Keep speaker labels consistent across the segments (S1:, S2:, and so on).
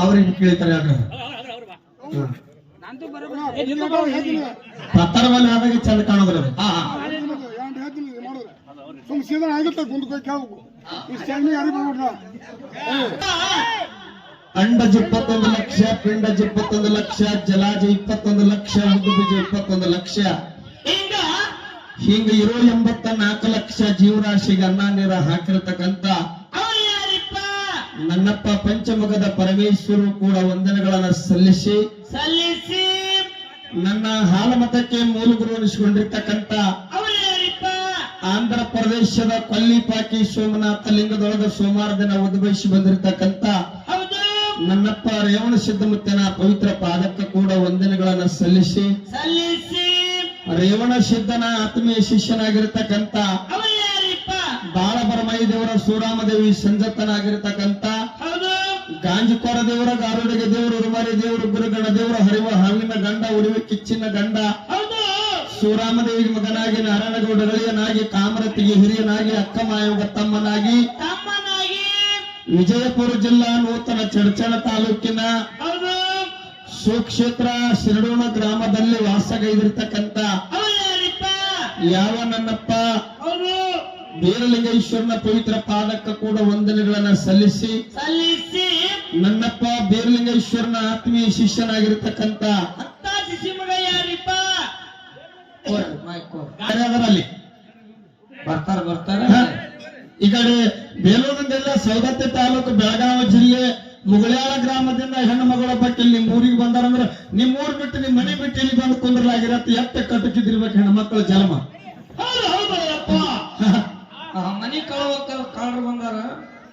S1: ಅವ್ರಿಗೆ ಕೇಳ್ತಾರೆ ಆದಾಗ ಚಂದ ಕಾಣೋದ್ರ
S2: ಸುಮ್ ಸೀದಾ ಆಗುತ್ತೆ ಗುಂಡ್ಕೋಗಿ ಕೇಳ್ಬೇಕು ಈ ಸ್ಟ್ಯಾಂಡ್ ಯಾರಿಗೆ ಬಂದ್ಬಿಟ್ರ
S1: ಅಂಡಜ ಇಪ್ಪತ್ತೊಂದು ಲಕ್ಷ ಪಿಂಡಜ ಇಪ್ಪತ್ತೊಂದು ಲಕ್ಷ ಜಲಾಜ ಇಪ್ಪತ್ತೊಂದು ಲಕ್ಷ ಉದ್ದುಬೀಜ ಇಪ್ಪತ್ತೊಂದು ಲಕ್ಷ.
S3: ಹಿಂಗ?
S1: ಹಿಂಗ ಇರೋ ಎಂಬತ್ತ ನಾಲ್ಕು ಲಕ್ಷ ಜೀವರಾಶಿಗೆ ಅನ್ನ ನೀರ
S3: ಯಾರಿಪ್ಪ
S1: ನನ್ನಪ್ಪ ಪಂಚಮುಖದ ಪರಮೇಶ್ವರು ಕೂಡ ವಂದನೆಗಳನ್ನ ಸಲ್ಲಿಸಿ
S3: ಸಲ್ಲಿಸಿ.
S1: ನನ್ನ ಹಾಲಮತಕ್ಕೆ ಮೂಲ ಗುರು
S3: ಅನಿಸಿಕೊಂಡಿರ್ತಕ್ಕಂಥ
S1: ಆಂಧ್ರ ಪ್ರದೇಶದ ಕೊಲ್ಲಿಪಾಕಿ ಸೋಮನಾಥ ಲಿಂಗದೊಳಗ ಸೋಮವಾರ ದಿನ ಉದ್ಭವಿಸಿ ಬಂದಿರತಕ್ಕಂತ
S3: ಹೌದು.
S1: ನನ್ನಪ್ಪ ರೇವಣ ಸಿದ್ಧಮುತ್ತನ ಪವಿತ್ರ ಪಾದಕ್ಕೆ ಕೂಡ ವಂದನೆಗಳನ್ನ ಸಲ್ಲಿಸಿ
S3: ಸಲ್ಲಿಸಿ.
S1: ರೇವಣ ಸಿದ್ಧನ ಆತ್ಮೀಯ ಶಿಷ್ಯನಾಗಿರ್ತಕ್ಕಂತ ಬಾಳಬರಮೈ ದೇವರ ಸೂರಾಮದೇವಿ ದೇವಿ
S3: ಹೌದು.
S1: ಗಾಂಜಿಕೋರ ದೇವರ ಗಾರುಡಿಗೆ ದೇವರು ಉರುಮಾರಿ ದೇವರು ಗುರುಗಣ ದೇವರ ಹರಿವ ಹಾವಿನ ಗಂಡ ಉಡಿವೆ ಕಿಚ್ಚಿನ ಗಂಡ.
S3: ಹೌದು.
S1: ಸೂರಾಮದೇವಿಗೆ ಮಗನಾಗಿ ನಾರಾಯಣಗೌಡ ಗಳಿಯನಾಗಿ ಕಾಮರತಿಗೆ ಹಿರಿಯನಾಗಿ ಅಕ್ಕಮಾಯವ ತಮ್ಮನಾಗಿ.
S3: ತಮ್ಮನಾಗಿ.
S1: ವಿಜಯಪುರ ಜಿಲ್ಲಾ ನೂತನ ಚಡಚಣ ತಾಲೂಕಿನ ಸುಕ್ಷೇತ್ರ ಶಿರಡೋಣ ಗ್ರಾಮದಲ್ಲಿ ವಾಸಗೈದಿರ್ತಕ್ಕಂತ
S3: ಅವ್ರು
S1: ಯಾವ ನನ್ನಪ್ಪ?
S3: ಹೌದು.
S1: ಬೀರಲಿಂಗೇಶ್ವರನ ಪವಿತ್ರ ಪಾದಕ್ಕ ಕೂಡ ವಂದನೆಗಳನ್ನ ಸಲ್ಲಿಸಿ
S3: ಸಲ್ಲಿಸಿ
S1: ನನ್ನಪ್ಪ ಬೇರಲಿಂಗೇಶ್ವರನ ಆತ್ಮೀಯ ಶಿಷ್ಯನಾಗಿರ್ತಕ್ಕಂತ
S3: ಬರ್ತಾರ ಬರ್ತಾರ?
S1: ಈ ಕಡೆ ಬೇಲೂರಿನಿಂದ ಸೌದತ್ತಿ ತಾಲೂಕು ಬೆಳಗಾವಿ ಜಿಲ್ಲೆ ಮುಗಳ್ಯಾಳ ಗ್ರಾಮದಿಂದ ಹೆಣ್ಣು ಮಗಳ ಬಟ್ಟೆ ನಿಮ್ ಊರಿಗೆ ಬಂದಾರಂದ್ರ ನಿಮ್ ಊರ್ ಬಿಟ್ಟು ನಿಮ್ ಮನೆ ಬಿಟ್ಟು ಇಲ್ಲಿ ಬಂದು ಕುಂದ್ರಲಾಗಿರತ್ತೆ. ಎತ್ತ ಕಟಕಿದಿರ್ಬೇಕು ಹೆಣ್ಮಕ್ಳ ಜನ್ಮ.
S3: ಹೌದು ಹೌದು. ಮನಿ ಕಳುವ ಕಳ್ರು ಬಂದಾರ.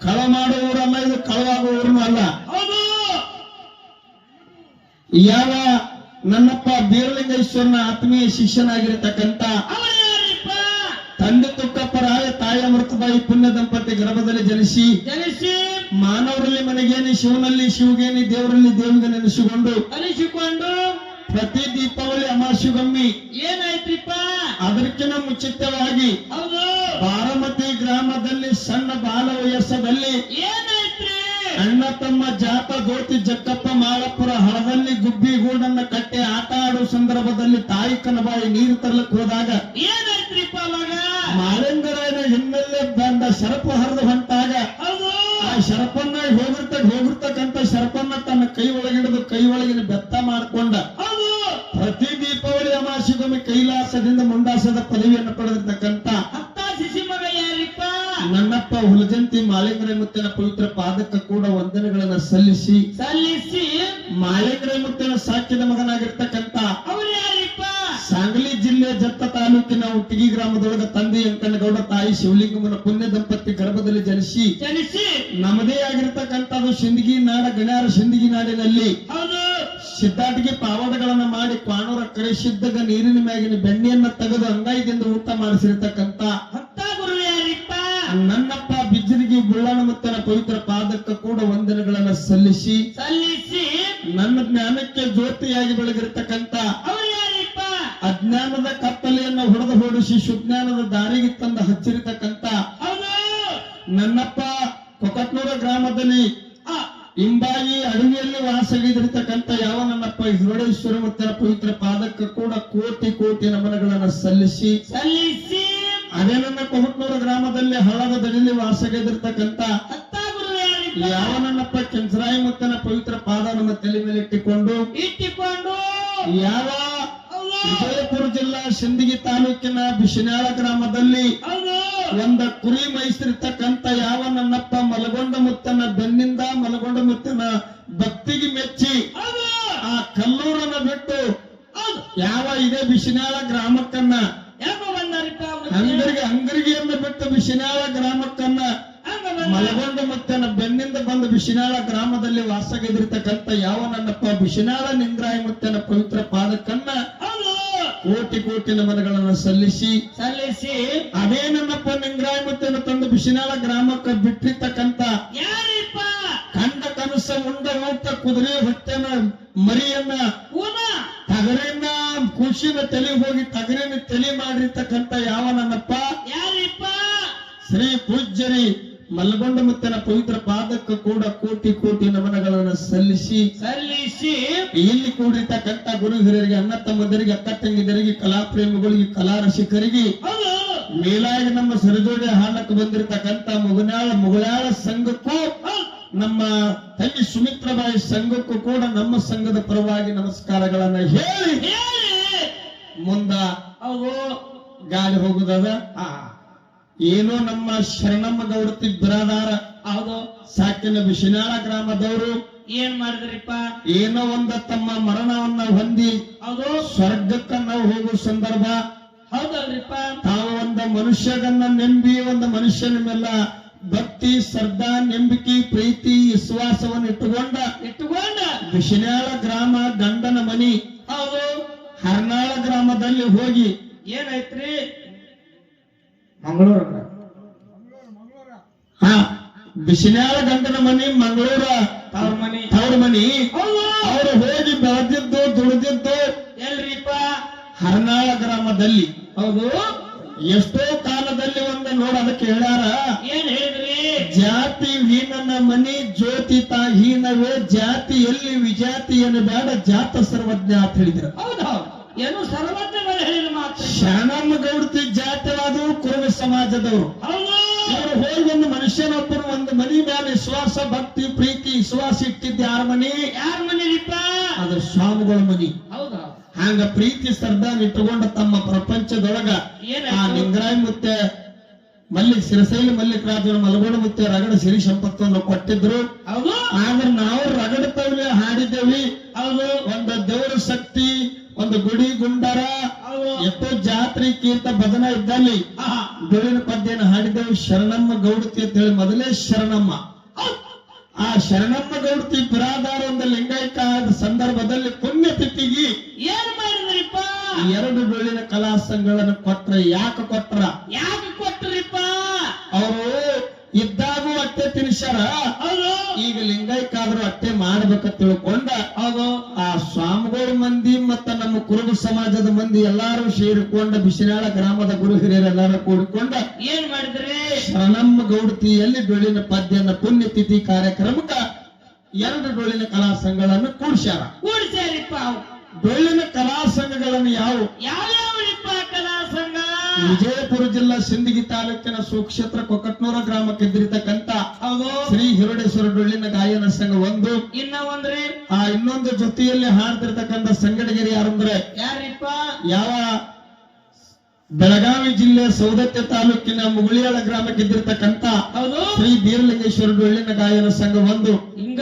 S1: ಕಳ ಮಾಡುವವರ ಇದು ಕಳವಾಗೋ ಅಲ್ಲ.
S3: ಹೌದು.
S1: ಯಾವ ನನ್ನಪ್ಪ ಬೀರಲಿಂಗೇಶ್ವರನ ಆತ್ಮೀಯ ಶಿಷ್ಯನಾಗಿರತಕ್ಕಂತ ತಂದೆ ತುಕ್ಕಪ್ಪರಾಯ ತಾಯ ಮೃತಬಾಯಿ ಪುಣ್ಯ ದಂಪತಿ ಗರ್ಭದಲ್ಲಿ ಜನಿಸಿ
S3: ಜನಿಸಿ
S1: ಮಾನವರಲ್ಲಿ ಮನೆಗೇನಿ ಶಿವನಲ್ಲಿ ಶಿವಗೇನಿ ದೇವರಲ್ಲಿ ದೇವಿಗೆ ನೆನೆಸಿಕೊಂಡು
S3: ಕಲಿಸಿಕೊಂಡು
S1: ಪ್ರತಿ ದೀಪಾವಳಿ ಅಮಾವಾಸ್ಯೆಗೊಮ್ಮೆ.
S3: ಏನಾಯ್ತ್ರಿಪ್ಪ?
S1: ಅದಕ್ಕಿಂತ ಮುಚಿತವಾಗಿ
S3: ಹೌದು.
S1: ಬಾರಮತಿ ಗ್ರಾಮದಲ್ಲಿ ಸಣ್ಣ ಬಾಲ ವಯಸ್ಸದಲ್ಲಿ
S3: ಏನಾಯ್ತ್ರಿ?
S1: ಅಣ್ಣ ತಮ್ಮ ಜಾತ ಗೋತಿ ಜಕ್ಕಪ್ಪ ಮಾಳಪುರ ಹಳದಲ್ಲಿ ಗುಬ್ಬಿ ಗೂಡನ್ನ ಕಟ್ಟಿ ಆಟ ಆಡುವ ಸಂದರ್ಭದಲ್ಲಿ ತಾಯಿ ಕನಬಾಯಿ ನೀರು ತರಲಿಕ್ಕೆ ಹೋದಾಗ
S3: ಏನಾಯ್ತ್ರಿಪ್ಪ
S1: ಮಾಳಿಂಗರಾಯನ ಹಿನ್ನೆಲೆ ಬಂದ ಸರಪು ಹರಿದು ಹೊಂಟಾಗ ಶರಪನ್ನ ಹೋಗಿರ್ತ ಹೋಗಿರ್ತಕ್ಕಂಥ ಶರಪನ್ನ ತನ್ನ ಕೈ ಒಳಗಿಡಿದು ಕೈ ಒಳಗಿನ ಬೆತ್ತ ಮಾಡಿಕೊಂಡ ಪ್ರತಿ ದೀಪಾವಳಿ ಅಮಾಸಿಗೊಮ್ಮೆ ಕೈಲಾಸದಿಂದ ಮುಂಡಾಸದ ಪದವಿಯನ್ನು ಪಡೆದಿರ್ತಕ್ಕಂಥ ನನ್ನಪ್ಪ ಹುಲಜಂತಿ ಮಾಲೇಂದ್ರ ಮುತ್ತಿನ ಪವಿತ್ರ ಪಾದಕ್ಕೆ ಕೂಡ ವಂದನೆಗಳನ್ನ ಸಲ್ಲಿಸಿ
S3: ಸಲ್ಲಿಸಿ.
S1: ಮಾಲೇಂದ್ರ ಮುತ್ತಿನ ಸಾಕ್ಷ್ಯದ ಮಗನಾಗಿರ್ತಕ್ಕಂಥ
S3: ಅವ್ರು ಯಾರಿಪ್ಪ
S1: ಸಾಂಗ್ಲಿ ಜಿಲ್ಲೆ ಜತ್ತ ತಾಲೂಕಿನ ಉಟ್ಟಿಗಿ ಗ್ರಾಮದೊಳಗ ತಂದೆ ಅಂಕನಗೌಡ ತಾಯಿ ಶಿವಲಿಂಗಮ್ಮನ ಪುಣ್ಯ ದಂಪತಿ ಗರ್ಭದಲ್ಲಿ ಜನಿಸಿ
S3: ಜನಿಸಿ
S1: ನಮ್ಮದೇ ಆಗಿರ್ತಕ್ಕಂಥದ್ದು ಸಿಂದಗಿ ನಾಡ ಗಣ್ಯಾರ ಸಿಂದಗಿ ನಾಡಿನಲ್ಲಿ
S3: ಹೌದು.
S1: ಸಿದ್ಧಾಟಿಗೆ ಪಾವಾಡಗಳನ್ನ ಮಾಡಿ ಕ್ವಾಣೂರ ಸಿದ್ಧಗ ನೀರಿನ ಮ್ಯಾಗಿನ ಬೆಣ್ಣೆಯನ್ನ ತೆಗೆದು ಅಂಗೈದಿಂದ ಊಟ ಮಾಡಿಸಿರ್ತಕ್ಕಂಥ ನನ್ನಪ್ಪ ಬಿಜ್ಜರಿಗೆ ಬುಳ್ಳಾಣ ಮುತ್ತನ ಪವಿತ್ರ ಪಾದಕ್ಕೆ ಕೂಡ ವಂದನೆಗಳನ್ನ ಸಲ್ಲಿಸಿ
S3: ಸಲ್ಲಿಸಿ
S1: ನನ್ನ ಜ್ಞಾನಕ್ಕೆ ಜ್ಯೋತಿಯಾಗಿ ಬೆಳಗಿರ್ತಕ್ಕಂಥ ಅಜ್ಞಾನದ ಕತ್ತಲೆಯನ್ನು ಹೊಡೆದು ಹೊಡಿಸಿ ಸುಜ್ಞಾನದ ದಾರಿಗೆ ತಂದು ಹಚ್ಚಿರತಕ್ಕಂತ ನನ್ನಪ್ಪ ಕೊಕಟ್ನೂರ ಗ್ರಾಮದಲ್ಲಿ
S3: ಆ,
S1: ಇಂಬಾಗಿ ಅಡವಿಯಲ್ಲಿ ವಾಸಗಿದಿರ್ತಕ್ಕಂಥ ಯಾವ ನನ್ನಪ್ಪ ಹಿರೋಡೇಶ್ವರ ಮತ್ತರ ಪವಿತ್ರ ಪಾದಕ್ಕೆ ಕೂಡ ಕೋಟಿ ಕೋಟಿ ನಮನಗಳನ್ನು ಸಲ್ಲಿಸಿ
S3: ಸಲ್ಲಿಸಿ.
S1: ಅದೇ ನನ್ನ ಕೊಕಟ್ನೂರ ಗ್ರಾಮದಲ್ಲಿ ಹಳ್ಳದ ದಡಿಲಿ ವಾಸಗಿದಿರ್ತಕ್ಕಂಥ ಯಾವ ನನ್ನಪ್ಪ ಕೆಂಸರಾಯಿ ಮತ್ತನ ಪವಿತ್ರ ಪಾದ ನಮ್ಮ ತಲೆ ಮೇಲೆ ಇಟ್ಟುಕೊಂಡು
S3: ಇಟ್ಟುಕೊಂಡು
S1: ಯಾವ ವಿಜಯಪುರ ಜಿಲ್ಲಾ ಸಿಂದಗಿ ತಾಲೂಕಿನ ಬಿಸಿನಾಳ ಗ್ರಾಮದಲ್ಲಿ ಒಂದ ಕುರಿ ಮೈಸಿರ್ತಕ್ಕಂತ ಯಾವ ನನ್ನಪ್ಪ ಮಲಗೊಂಡ ಮುತ್ತನ ಬೆನ್ನಿಂದ ಮಲಗೊಂಡ ಮುತ್ತನ ಭಕ್ತಿಗೆ ಮೆಚ್ಚಿ ಆ ಕಲ್ಲೂರನ್ನ ಬಿಟ್ಟು ಯಾವ ಇದೇ ಬಿಸಿನಾಳ ಗ್ರಾಮಕ್ಕನ್ನ? ಅಂಗರಿಗೆ ಅಂಗರಿಗೆಯನ್ನ ಬಿಟ್ಟು ಬಿಸಿನಾಳ ಗ್ರಾಮಕ್ಕನ್ನ ಮಲಗೊಂಡ ಮುತ್ತನ ಬೆನ್ನಿಂದ ಬಂದು ಬಿಸಿನಾಳ ಗ್ರಾಮದಲ್ಲಿ ವಾಸಗಿದಿರ್ತಕ್ಕಂತ ಯಾವ ನನ್ನಪ್ಪ ಬಿಸಿನಾಳ ನಿಂದ್ರಾಯ ಮುತ್ತನ ಪವಿತ್ರ ಪಾದಕ್ಕನ್ನ ಕೋಟಿ ಕೋಟಿ ನಮನಗಳನ್ನ ಸಲ್ಲಿಸಿ
S3: ಸಲ್ಲಿಸಿ
S1: ಅದೇ ನನ್ನಪ್ಪ ನಿಂಗ್ರಾಯ ಮುತ್ತನ ತಂದು ಬಿಸಿನಾಳ ಗ್ರಾಮಕ್ಕೆ ಬಿಟ್ಟಿರ್ತಕ್ಕಂತ
S3: ಯಾರಿಪ್ಪ?
S1: ಕಂಡ ಕನಸ ಉಂಡ ಊಟ ಕುದುರೆ ಹೊಟ್ಟೆನ ಮರಿಯನ್ನ ತಗರಿನ ಖುಷಿನ ತಲೆ ಹೋಗಿ ತಗರಿನ ತಲೆ ಮಾಡಿರ್ತಕ್ಕಂತ ಯಾವ ನನ್ನಪ್ಪ?
S3: ಯಾರಿಪ್ಪ?
S1: ಶ್ರೀ ಪೂಜ್ಯರಿ ಮಲ್ಗೊಂಡ ಮತ್ತನ ಪವಿತ್ರ ಪಾದಕ್ಕೆ ಕೂಡ ಕೋಟಿ ಕೋಟಿ ನಮನಗಳನ್ನು ಸಲ್ಲಿಸಿ
S3: ಸಲ್ಲಿಸಿ.
S1: ಇಲ್ಲಿ ಕೂಡಿರ್ತಕ್ಕಂಥ ಗುರು ಹಿರಿಯರಿಗೆ ಅಣ್ಣ ತಮ್ಮದರಿಗೆ ಅಕ್ಕ ತಂಗಿದರಿಗೆ ಕಲಾ ಪ್ರೇಮಿಗಳಿಗೆ ಕಲಾ ರಸಿಕರಿಗೆ ಮೇಲಾಗಿ ನಮ್ಮ ಸರಿದೋಡೆ ಹಾಡಕ್ಕೆ ಬಂದಿರತಕ್ಕಂತ ಮುಗುನಾಳ ಮುಗುಳಾಳ ಸಂಘಕ್ಕೂ ನಮ್ಮ ತಂಗಿ ಸುಮಿತ್ರಬಾಯಿ ಸಂಘಕ್ಕೂ ಕೂಡ ನಮ್ಮ ಸಂಘದ ಪರವಾಗಿ ನಮಸ್ಕಾರಗಳನ್ನ ಹೇಳಿ
S3: ಹೇಳಿ.
S1: ಮುಂದ
S3: ಅವು
S1: ಗಾಡಿ ಹೋಗುದದ?
S3: ಹಾ.
S1: ಏನೋ ನಮ್ಮ ಶರಣಮ್ಮ ಗೌಡತಿ ಬಿರಾದಾರ.
S3: ಹೌದು
S1: ಸಾಕಿನ ಬಿಸಿನಾಳ ಗ್ರಾಮದವರು
S3: ಏನ್ ಮಾಡಿದ್ರಿಪ್ಪ?
S1: ಏನೋ ಒಂದ ತಮ್ಮ ಮರಣವನ್ನ ಹೊಂದಿ
S3: ಹೌದು.
S1: ಸ್ವರ್ಗಕ್ಕ ನಾವು ಹೋಗುವ ಸಂದರ್ಭ.
S3: ಹೌದಲ್ರಿಪ್ಪ.
S1: ತಾವು ಒಂದ ಮನುಷ್ಯಗನ್ನ ನೆಂಬಿ ಒಂದ ಮನುಷ್ಯನ ಮೇಲ ಭಕ್ತಿ ಶ್ರದ್ಧಾ ನಂಬಿಕೆ ಪ್ರೀತಿ ವಿಶ್ವಾಸವನ್ನು ಇಟ್ಟುಕೊಂಡ
S3: ಇಟ್ಟುಕೊಂಡ.
S1: ಬಿಸಿನಾಳ ಗ್ರಾಮ ಗಂಡನ ಮನಿ.
S3: ಹೌದು.
S1: ಹರ್ನಾಳ ಗ್ರಾಮದಲ್ಲಿ ಹೋಗಿ
S3: ಏನಾಯ್ತ್ರಿ? ಮಂಗಳೂರು
S1: ಹಾ ಬಿಸಿನಾಳ ಗಂಟನ ಮನಿ ಮಂಗಳೂರ
S3: ತವ್ರ ಮನಿ.
S1: ತವ್ರ ಮನಿ. ಅವರು ಹೋಗಿ ಬೆಳೆದಿದ್ದು ದುಡಿದಿದ್ದು
S3: ಎಲ್ರಿಪ್ಪ?
S1: ಹರ್ನಾಳ ಗ್ರಾಮದಲ್ಲಿ.
S3: ಹೌದು?
S1: ಎಷ್ಟೋ ಕಾಲದಲ್ಲಿ ಒಂದು ನೋಡ ಅದಕ್ಕೆ ಹೇಳಾರ
S3: ಏನ್ ಹೇಳಿದ್ರಿ?
S1: ಜಾತಿ ಹೀನನ ಮನಿ ಜ್ಯೋತಿ ತಾ ಹೀನವೇ ಜಾತಿಯಲ್ಲಿ ವಿಜಾತಿಯನ್ನು ಬೇಡ ಜಾತ ಸರ್ವಜ್ಞ ಅಂತ ಹೇಳಿದ್ರು.
S3: ಹೌದು ಹೌದು. ಏನು ಸರ್ವಜ್ಞ ಹೇಳಿದ ಮಾತು.
S1: ಶರಣಮ್ಮ ಗೌಡತಿ ಕುರುಬ ಸಮಾಜದವರು. ಇವರು ಹೋಗಿ ಒಂದು ಮನುಷ್ಯನೊಬ್ಬರು ಒಂದು ಮನಿ ಮೇಲೆ ವಿಶ್ವಾಸ ಭಕ್ತಿ ಪ್ರೀತಿ ವಿಶ್ವಾಸ ಇಟ್ಟಿದ್ದ ಯಾರ ಮನಿ?
S3: ಯಾರ ಮನಿ
S1: ಅದು ಸ್ವಾಮಿಗಳ ಮನಿ.
S3: ಹೌದು.
S1: ಹಂಗ ಪ್ರೀತಿ ಶ್ರದ್ಧಾನ ಇಟ್ಟುಕೊಂಡ ತಮ್ಮ ಪ್ರಪಂಚದೊಳಗ ಆ
S3: ಏನಾಯ್ತು
S1: ಲಿಂಗರಾಯ ಮುತ್ತೆ ಮಲ್ಲಿಕ್ ಸಿರಸೈಲಿ ಮಲ್ಲಿಕ್ ರಾಜನ ಮಲಗೋಡ ಮುತ್ತೆ ರಗಡ ಸಿರಿ ಸಂಪತ್ತನ್ನು ಕೊಟ್ಟಿದ್ರು. ಆದ್ರೆ ನಾವು ರಗಡತವ್ಲಿ ಹಾಡಿದ್ದೇವಿ.
S3: ಅದು
S1: ಒಂದು ದೇವರ ಶಕ್ತಿ ಒಂದು ಗುಡಿ ಗುಂಡರ ಎಷ್ಟೋ ಜಾತ್ರೆ ಕೀರ್ತ ಭಜನ ಇದ್ದಲ್ಲಿ. ಬೆಳಿನ ಪದ್ಯನ ಹಾಡಿದ್ದೇವೆ ಶರಣಮ್ಮ ಗೌಡತಿ ಅಂತ ಹೇಳಿ ಮೊದಲೇ ಶರಣಮ್ಮ. ಆ ಶರಣಮ್ಮ ಗೌಡತಿ ಬಿರಾದಾರ ಒಂದು ಲಿಂಗೈಕ ಆದ ಸಂದರ್ಭದಲ್ಲಿ ಪುಣ್ಯತಿಥಿಗೆ
S3: ಏನ್ ಮಾಡಿದ್ರಿಪ್ಪ?
S1: ಎರಡು ಬೆಳ್ಳಿನ ಕಲಾ ಸಂಘಗಳನ್ನು ಕೊಟ್ರ ಯಾಕೆ ಕೊಟ್ರ?
S3: ಯಾಕೆ ಕೊಟ್ರಿಪ್ಪ?
S1: ಅವರು ಇದ್ದಾಗೂ ಅಟ್ಟೆ
S3: ತಿನ್ಸಾರ
S1: ಈಗ ಲಿಂಗೈಕಾದ್ರೂ ಅಟ್ಟೆ ಮಾಡ್ಬೇಕ ತಿಳ್ಕೊಂಡ ಸ್ವಾಮಿಗಳ ಮಂದಿ ಮತ್ತ ನಮ್ಮ ಕುರುಬ ಸಮಾಜದ ಮಂದಿ ಎಲ್ಲಾರು ಸೇರಿಕೊಂಡ ಬಿಸಿನಾಳ ಗ್ರಾಮದ ಗುರು ಹಿರಿಯರೆಲ್ಲಾರು ಕೂಡಿಕೊಂಡ
S3: ಏನ್ ಮಾಡಿದ್ರಿ?
S1: ಶರಣಮ್ಮ ಗೌಡತಿಯಲ್ಲಿ ಡೊಳ್ಳಿನ ಪದ್ಯನ ಪುಣ್ಯತಿಥಿ ಕಾರ್ಯಕ್ರಮಕ್ಕ ಎರಡು ಡೊಳ್ಳಿನ ಕಲಾ ಸಂಘಗಳನ್ನು ಕೂಡ್ಸ್ಯಾರ.
S3: ಕೂಡಿಸ್ಯಾರಿಪ್ಪ
S1: ಡೊಳ್ಳಿನ ಕಲಾ ಸಂಘಗಳನ್ನು ಯಾವ?
S3: ಸಂಘ
S1: ವಿಜಯಪುರ ಜಿಲ್ಲಾ ಸಿಂದಗಿ ತಾಲೂಕಿನ ಸುಕ್ಷೇತ್ರ ಕೊಕಟ್ನೂರ ಗ್ರಾಮಕ್ಕೆ ಬಿರಿತಕ್ಕಂತ
S3: ಹೌದು.
S1: ಶ್ರೀ ಹಿರುಡೇಶ್ವರ ಡೊಳ್ಳಿನ ಗಾಯನ ಸಂಘ ಒಂದು.
S3: ಇನ್ನ ಒಂದ್ರಿ
S1: ಆ ಇನ್ನೊಂದು ಜೊತೆಯಲ್ಲಿ ಹಾಡ್ತಿರ್ತಕ್ಕಂಥ ಸಂಗಡಗಿರಿ ಯಾರಂದ್ರೆ
S3: ಯಾರಿಪ್ಪ?
S1: ಯಾವ? ಬೆಳಗಾವಿ ಜಿಲ್ಲೆ ಸೌದತ್ತಿ ತಾಲೂಕಿನ ಮುಗುಳಿಯಾಳ ಗ್ರಾಮಕ್ಕೆ ಇದ್ದಿರ್ತಕ್ಕಂತ ಶ್ರೀ ಬೀರಲಿಂಗೇಶ್ವರ ಡೊಳ್ಳಿನ ಗಾಯನ ಸಂಘ ಒಂದು.
S3: ಹಿಂಗ?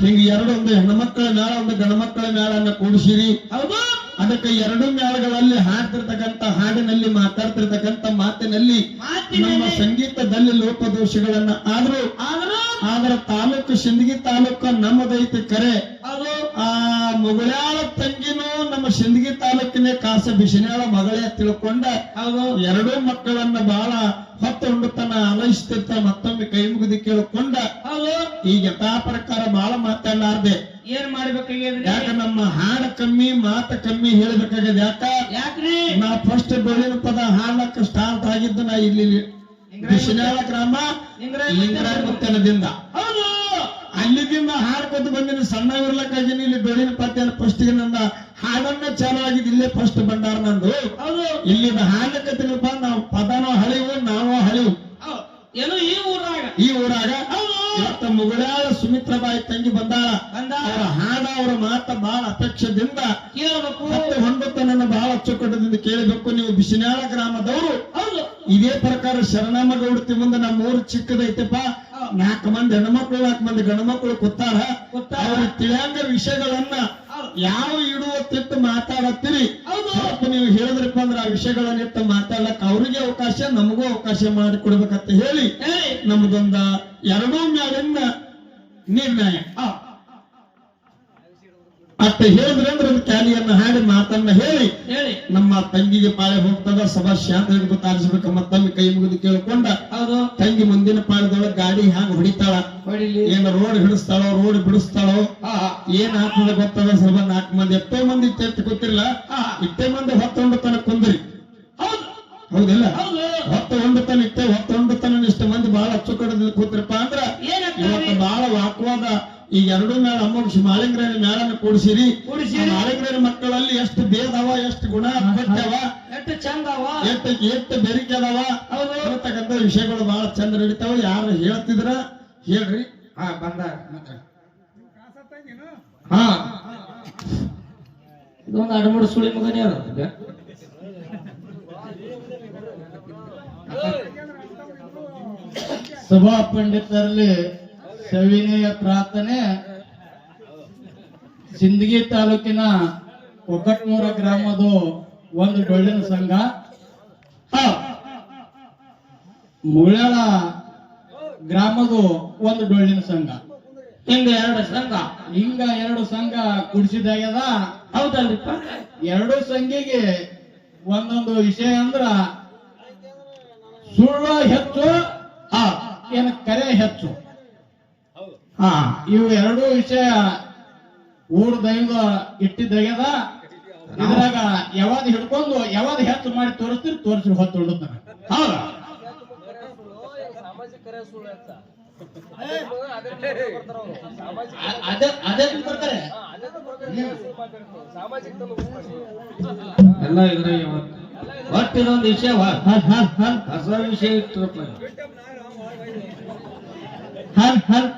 S1: ಹಿಂಗ ಎರಡೊಂದು ಒಂದು ಹೆಣ್ಮಕ್ಕಳ ಮೇಳ ಒಂದು ಗಂಡ್ಮಕ್ಕಳ ಮೇಳನ್ನ ಕೂಡಿಸಿರಿ.
S3: ಹೌದು.
S1: ಅದಕ್ಕೆ ಎರಡು ಮೇಳಗಳಲ್ಲಿ ಹಾಡ್ತಿರ್ತಕ್ಕಂಥ ಹಾಡಿನಲ್ಲಿ ಮಾತಾಡ್ತಿರ್ತಕ್ಕಂಥ ಮಾತಿನಲ್ಲಿ ನಮ್ಮ ಸಂಗೀತದಲ್ಲಿ ಲೋಪದೋಷಗಳನ್ನ ಆದ್ರೂ
S3: ಆದ್ರೂ
S1: ಆದ್ರ ತಾಲೂಕು ಸಿಂದಗಿ ತಾಲೂಕು ನಮ್ಮದೈತಿ ಕರೆ. ಆ ಮುಗುಳ್ಯಾಳ ತಂಗಿನೂ ನಮ್ಮ ಸಿಂದಗಿ ತಾಲೂಕಿನ ಕಾಸ ಬಿಸಿನಾಳ ಮಗಳೇ ತಿಳ್ಕೊಂಡ ಎರಡೂ ಮಕ್ಕಳನ್ನ ಬಹಳ ಹೊತ್ತು ತನ್ನ ಅಲೈಸ್ತಿರ್ತ ಮತ್ತೊಮ್ಮೆ ಕೈ ಮುಗಿದು ಕೇಳಿಕೊಂಡ ಈಗ ಯಥಾ ಪ್ರಕಾರ ಬಹಳ ಮಾತಾಡಲಾರ್ದೆ.
S3: ಏನ್ ಮಾಡ್ಬೇಕಾಗ್ಯದ
S1: ಯಾಕ ನಮ್ಮ ಹಾಡ ಕಮ್ಮಿ ಮಾತ ಕಮ್ಮಿ ಹೇಳ್ಬೇಕಾಗ್ಯದ ಯಾಕ?
S3: ಯಾಕ್ರಿ?
S1: ನಾ ಫಸ್ಟ್ ಬೆಳಿನ ಪದ ಹಾಡ್ಲಕ್ಕ ಸ್ಟಾರ್ಟ್ ಆಗಿದ್ದು ನಾ ಇಲ್ಲಿ ಬಿಸಿನಾಳ ಗ್ರಾಮ ಲಿಂಗರಾಯ ಮುತ್ತನದಿಂದ ಅಲ್ಲಿದಿಂದ ಹಾಡ್ಕೊತ ಬಂದಿನ ಸಣ್ಣ ಇರ್ಲಕ್ಕಾಗಿ ಇಲ್ಲಿ ಬೆಳಿನ ಪದ್ಯನ ಫಸ್ಟ್ ನನ್ನ ಹಾಡನ್ನ ಚಾಲು ಇಲ್ಲೇ ಫಸ್ಟ್ ಬಂಡಾರ ನಂದು.
S3: ಹೌದು.
S1: ಇಲ್ಲಿಂದ ತಿಳಿಪ ನಾವು ಪದನೋ ಹಳಿವು ನಾವು ಹಳಿವು.
S3: ಏನು ಈ ಊರಾಗ.
S1: ಈ ಊರಾಗ ಇವತ್ತ ಮುಗುಳಾಳ ಸುಮಿತ್ರಬಾಯಿ ತಂಗಿ ಬಂದಾಳ.
S3: ಬಂದ
S1: ಅವರ ಹಾಡ ಅವರ ಮಾತ ಬಹಳ ಅಪೇಕ್ಷದಿಂದ
S3: ಕೇಳಬೇಕು.
S1: ಮತ್ತೆ ಹೊಂದುತ್ತನನ್ನ ಬಹಳ ಅಚ್ಚುಕಟ್ಟದಿಂದ ಕೇಳಬೇಕು. ನೀವು ಬಿಸಿನಾಳ ಗ್ರಾಮದವರು. ಇದೇ ಪ್ರಕಾರ ಶರಣಮ್ಮ ಗೌಡತಿ ಮುಂದೆ ನಮ್ಮ ಊರು ಚಿಕ್ಕದೈತೆಪ್ಪ ನಾಲ್ಕು ಮಂದಿ ಹೆಣ್ಮಕ್ಳು ನಾಲ್ಕು ಮಂದಿ ಗಂಡು ಮಕ್ಕಳು
S3: ಕೂತಾರ.
S1: ಅವ್ರ ತಿಳಿಯಂಗ ವಿಷಯಗಳನ್ನ. ಯಾವ ಇಡುವ ತಿಟ್ಟು ಮಾತಾಡತ್ತೀರಿ?
S3: ಹೌದು.
S1: ಸ್ವಲ್ಪ ನೀವು ಹೇಳಿದ್ರಪ್ಪ ಅಂದ್ರೆ ಆ ವಿಷಯಗಳನ್ನ ಇಟ್ಟು ಮಾತಾಡ್ಲಕ್ಕ ಅವ್ರಿಗೆ ಅವಕಾಶ ನಮಗೂ ಅವಕಾಶ ಮಾಡಿ ಕೊಡ್ಬೇಕಂತ ಹೇಳಿ ನಮ್ದೊಂದ ಎರಡೂ ಮ್ಯಾಲಿಂದ ನಿರ್ಣಯ.
S3: ಆ,
S1: ಅತ್ತ ಹೇಳಿದ್ರೆ ಅಂದ್ರೆ ಒಂದು ಕ್ಯಾಲಿಯನ್ನ ಹಾಡಿ ಮಾತನ್ನ ಹೇಳಿ.
S3: ಹೇಳಿ.
S1: ನಮ್ಮ ತಂಗಿಗೆ ಪಾಳೆ ಹೋಗ್ತದ ಸಭಾ ಶಾಂತ ತಾರಿಸ್ಬೇಕು ಮತ್ತೊಮ್ಮೆ ಕೈ ಮುಗಿದು ಕೇಳ್ಕೊಂಡ. ತಂಗಿ ಮುಂದಿನ ಪಾಳದೊಳಗ ಗಾಡಿ ಹ್ಯಾಂಗ ಹೊಡಿತಾಳ? ಏನು ರೋಡ್ ಹಿಡಿಸ್ತಾಳೋ ರೋಡ್ ಬಿಡಿಸ್ತಾಳೋ?
S3: ಆ,
S1: ಏನ್ ಹಾಕ್ತದ ಗೊತ್ತದ? ಸ್ವಲ್ಪ ನಾಲ್ಕು ಮಂದಿ ಎಷ್ಟೋ ಮಂದಿ ಇತ್ತೆ ಗೊತ್ತಿಲ್ಲ. ಇಷ್ಟೇ ಮಂದಿ ಹೊತ್ತೊಂದು ತನಕ ಕುಂದ್ರಿ.
S3: ಹೌದು.
S1: ಹೌದಿಲ್ಲ?
S3: ಹೌದು.
S1: ಹೊತ್ತ ಒಂದು ತನ ಇಟ್ಟೆ ಹೊತ್ತ ಒಂದು ತನ ಇಷ್ಟ ಮಂದಿ ಬಹಳ ಅಚ್ಚು ಕಡದಲ್ಲಿ ಕೂತ್ರಪ್ಪ ಅಂದ್ರ ಇವತ್ತು ಬಹಳ ವಾಕ್ವಾದ ಈ ಎರಡು ಮೇಳ ಅಮ್ಮಂಶ ಮಾಲಿಂಗ್ರೇನ ಮೇಳನ ಕೂಡಿಸಿರಿ.
S3: ಕೂಡಿಸಿ
S1: ಮಾಲಿಂಗ್ರೇನ ಮಕ್ಕಳಲ್ಲಿ ಎಷ್ಟು ಭೇದವ ಎಷ್ಟು ಗುಣ
S3: ಎಷ್ಟು ಚಂದ ಅವ
S1: ಎಷ್ಟು ಎಷ್ಟು ಬೆರಿಕೆ ಅದಾವ?
S3: ಹೌದು.
S1: ಅನ್ನತಕ್ಕಂಥ ವಿಷಯಗಳು ಬಹಳ ಚಂದ ನಡೀತಾವ. ಯಾರು ಹೇಳ್ತಿದ್ರ? ಹೇಳ್ರಿ.
S3: ಹಾ ಬಂದ ಹಾ. ಇದೊಂದು ಅಡಮಡ ಸುಳಿ ಮಗನೇ ಅದ.
S4: ಸಭಾ ಪಂಡಿತರಲ್ಲಿ ಸವಿನಯ ಪ್ರಾರ್ಥನೆ. ಸಿಂದಗಿ ತಾಲೂಕಿನ ಒಕ್ಕಟ್ಮೂರ ಗ್ರಾಮದ ಒಂದು ಡೊಳ್ಳಿನ ಸಂಘ.
S3: ಆ
S4: ಮುಳ್ಯಾಳ ಗ್ರಾಮದ ಒಂದು ಡೊಳ್ಳಿನ ಸಂಘ.
S3: ಹಿಂಗ ಎರಡು ಸಂಘ.
S4: ಹಿಂಗ ಎರಡು ಸಂಘ ಕುಡಿಸಿದಾಗ್ಯದ
S3: ಹೌದಲ್ರಿಪ್ಪ
S4: ಎರಡು ಸಂಘಿಗೆ ಒಂದೊಂದು ವಿಷಯ ಅಂದ್ರ ಸುಳ್ಳು ಹೆಚ್ಚು
S3: ಹಾ
S4: ಏನ ಕರೆ ಹೆಚ್ಚು.
S3: ಹಾ
S4: ಇವು ಎರಡೂ ವಿಷಯ ಊರ್ ದೈವ ಇಟ್ಟಿದ್ದಾಗ್ಯದ. ಇದ್ರಾಗ ಯಾವಾಗ ಹಿಡ್ಕೊಂಡು ಯಾವಾಗ ಹೆಚ್ಚು ಮಾಡಿ ತೋರಿಸ್ತೀರಿ ತೋರಿಸಿ ಹೊತ್ತು ಹೊಡುತ್ತಾನ
S3: ಹೌದ?
S4: ಅದೇ ಅದೇ ಬರ್ತಾರೆ
S3: ಎಲ್ಲ ಇದ್ರೆ ಒಟ್ಟು ಇದೊಂದು ವಿಷಯ ಹೊಸ ವಿಷಯ ಇಟ್ಟರಪ್ಪ.
S4: ಹರ್ ಹರ್